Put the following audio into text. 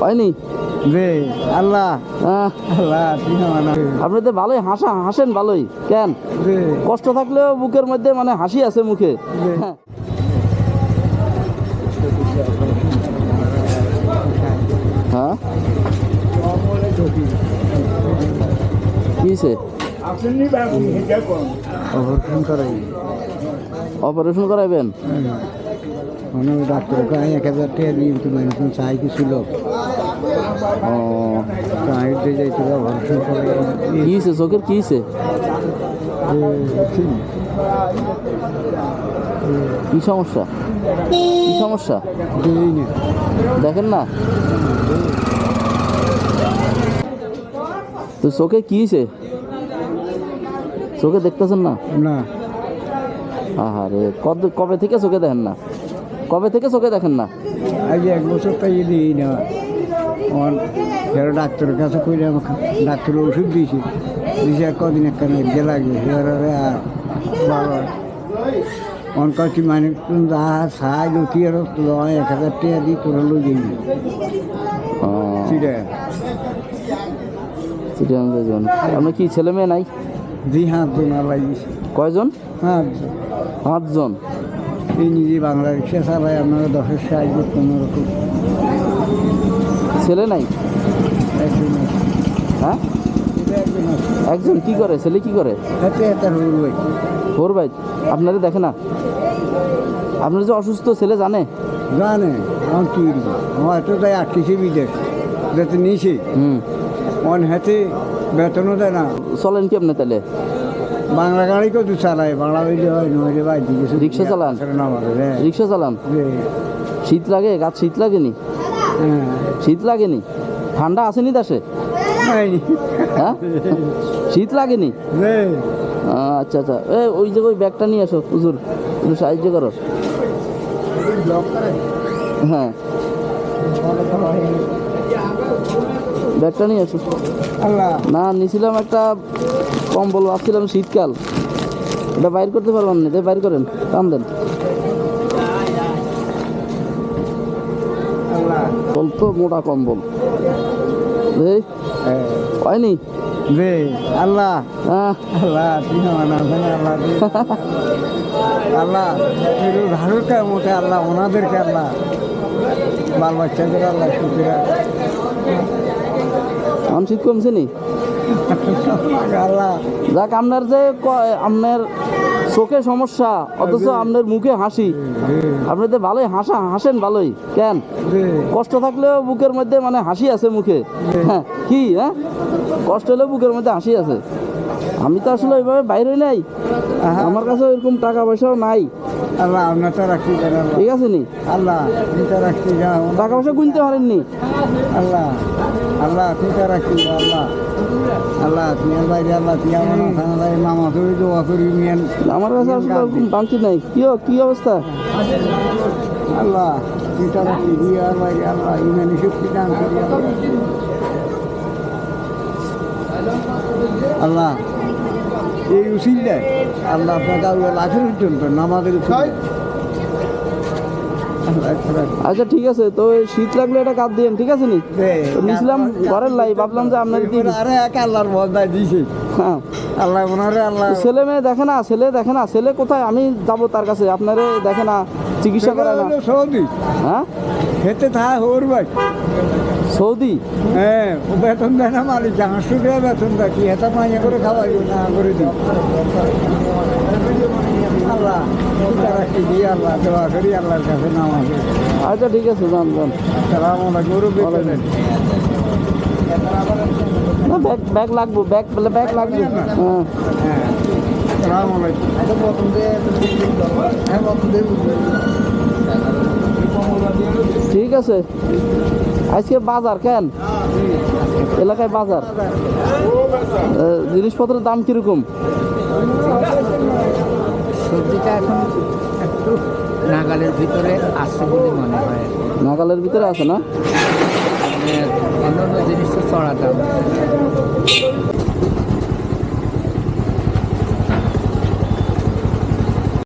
হয়নি আল্লাহ। আহ, আল্লাহ আপনি তো ভালোই হাসা হাসেন ভালোই কেন? কষ্ট থাকলেও বুকের মধ্যে মানে হাসি আছে মুখে। হ্যাঁ। হ্যাঁ। কিছে অপারেশন করাইবেন? মানে ডাক্তার কাছে এক হাজার টাকা দিয়ে তুমি এরকম চাই কিছু লোক ও চাইতে যাইতে অপারেশন করাই কিছে চোখের কিছে কি সমস্যা? কি সমস্যা? দেখেন না। তো চোখে কি হয়েছে চোখে দেখতেছেন না? না। আহারে কবে থেকে চোখে দেখেন না? কবে থেকে চোখে দেখেন না? আজ এক বছর তাই দিই না। আমার যারা ডাক্তারের কাছে কইলে আমাকে ডাক্তার ওষুধ দিয়েছে। দিয়েছে আর কদিন মেঘে লাগবে। এবারে আর ভালো অন কয়েকটি মানে যা সাহায্য কি আর এক হাজার টাকা দিই তোরা লই যাবেন। আপনার কি ছেলে মেয়ে নাই? জি কয়জন? হাত পাঁচজন এই নিজে বাংলা রিক্সা চালায় আপনারা দশের সাহায্য কোনো রকম। ছেলে নাই? একজন হ্যাঁ? একজন কি করে? ছেলে কি করে? হরু ভাই। আপনারা দেখে না। আপনার যে অসুস্থ ছেলে জানে? জানে। আমার কি আমার এত তাই আটকেছে বিদেশ যাতে নিয়েছে। হুম। অন হাতে বেতনও দেয় না। চলেন কি আপনি তাহলে? বাংলা গাড়ি কত চালায় বাংলা হইলে হয় নইলে রিক্সা চালান? রিক্সা চালান? শীত লাগে গাছ শীত লাগেনি? হ্যাঁ। শীত লাগেনি? ঠান্ডা আসেনি হয়নি। হ্যাঁ? শীত লাগেনি? আচ্ছা আচ্ছা। এ ওই যে ওই ব্যাগটা নিয়ে আসো হুজুর। একটু সাহায্য করো। হ্যাঁ। ব্যাগটা নিয়ে আসো। না নিছিলাম একটা কম্বল ভাবছিলাম শীতকাল। এটা বাইর করতে পারবেন না বাইর করেন টান দেন। বলতো মোটা কম্বল। হ্যাঁ। হয়নি? আল্লাহ। হ্যাঁ। আল্লাহ আল্লাহ। আল্লাহ মোটে ওনাদেরকে আল্লাহ। বাল বাচ্চাদের আল্লাহ শীত কমছে নি? যাক আপনার যে আপনার চোখে সমস্যা অথচ আপনার মুখে হাসি। আপনি তো ভালোই হাসা হাসেন ভালোই কেন? কষ্ট থাকলেও বুকের মধ্যে মানে হাসি আছে মুখে। হ্যাঁ কি হ্যাঁ? কষ্ট হলেও বুকের মধ্যে হাসি আছে। আমি তো আসলে ওইভাবে বাইরে নাই। আমার কাছে ওইরকম টাকা পয়সাও নাই। আল্লাহ আপনার তো রাখছি ঠিক আছে নি? আল্লাহ তুই তো রাখছি যাও টাকা পয়সা গুনতে পারেননি আল্লাহ আল্লাহ তুই তো রাখছি আল্লাহ। আল্লাহ আর বাইরে আল্লাহ তুই আমার মামা তুই দোয়া করি নিয়েন আমার কাছে আসলে বাংতি নাই। কি কি অবস্থা? আল্লাহ তুই তো রাখছি আর বাইরে আল্লাহ ইমানি শক্তি দান করি আল্লাহ। এই উচিল দেয় আল্লাহ আপনার লাখের পর্যন্ত নামাজের দেয়। আচ্ছা ঠিক আছে তো শীত লাগলে এটা কাঁদ দিয়েন ঠিক আছে নি? নিছিলাম ঘরের লাই ভাবলাম যে আপনার দিন আরে এক আল্লাহর বন্দায় দিয়েছে। হ্যাঁ। আল্লাহ ওনারে আল্লাহ ছেলে মেয়ে দেখে না ছেলে দেখে না ছেলে কোথায়? আমি যাব তার কাছে আপনারে দেখে না চিকিৎসা করে না। হ্যাঁ? খেতে থাকা হোর ভাই। সৌদি? হ্যাঁ ও বেতন দেয় না মালিক পাঁচশো টাকা বেতন দেয় কি হেতা পাঁচা করে খাওয়াই না করে দিই। আল্লাহ দিয়ে আল্লাহ দোয়া করি আল্লাহর কাছে নাম আছে। আচ্ছা ঠিক আছে যান যান। সালাম আলাইকুম না ব্যাগ ব্যাগ লাগবো ব্যাগ বলে ব্যাগ লাগবে হ্যাঁ। হ্যাঁ সালাম আলাইকুম। আছে? আজকে বাজার কেন? এলাকায় বাজার। জিনিসপত্রের দাম কীরকম? সবজিটা এখন একটু নাগালের ভিতরে আছে বলে মনে হয়। নাগালের ভিতরে আছে না? মানে অন্যান্য জিনিস তো চড়া দাম।